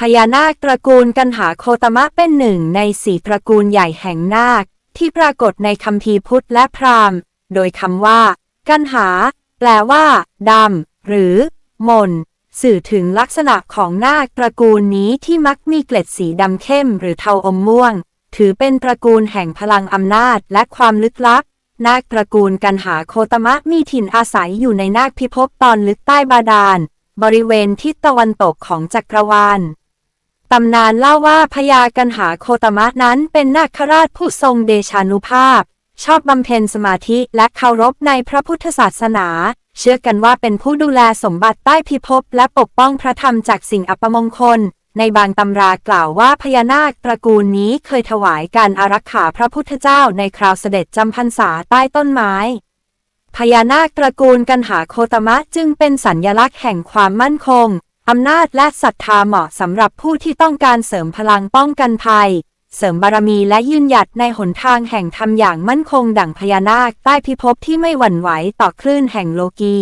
พญานาคตระกูลกันหาโคตมะเป็นหนึ่งในสี่ตระกูลใหญ่แห่งนาค ที่ปรากฏในคัมภีร์พุทธและพราหมณ์ โดยคำว่า กันหา แปลว่าดำหรือ มน สื่อถึงลักษณะของนาคตระกูลนี้ที่มักมีเกล็ดสีดำเข้มหรือเทาอมม่วง ถือเป็นตระกูลแห่งพลังอำนาจและความลึกลับ นาคตระกูลกันหาโคตมะมีถิ่นอาศัยอยู่ในนาคพิภพตอนลึกใต้บาดาล บริเวณทิศตะวันตกของจักรวาล ตำนานเล่าว่าพญากันหาโคตมะนั้นเป็นนาคราชผู้ทรงเดชานุภาพ ชอบบำเพ็ญสมาธิและเคารพในพระพุทธศาสนา เชื่อกันว่าเป็นผู้ดูแลสมบัติใต้พิภพและปกป้องพระธรรมจากสิ่งอัปมงคล ในบางตำรากล่าวว่าพญานาคตระกูลนี้เคยถวายการอารักขาพระพุทธเจ้าในคราวเสด็จจำพรรษาใต้ต้นไม้พญานาคตระกูลกันหาโคตมะจึงเป็นสัญญลักษณ์แห่งความมั่นคง อำนาจและศรัทธาเหมาะสำหรับผู้ที่ต้องการเสริมพลังป้องกันภัย เสริมบารมีและยืนหยัดในหนทางแห่งธรรมอย่างมั่นคงดั่งพญานาคใต้พิภพที่ไม่หวั่นไหวต่อคลื่นแห่งโลกี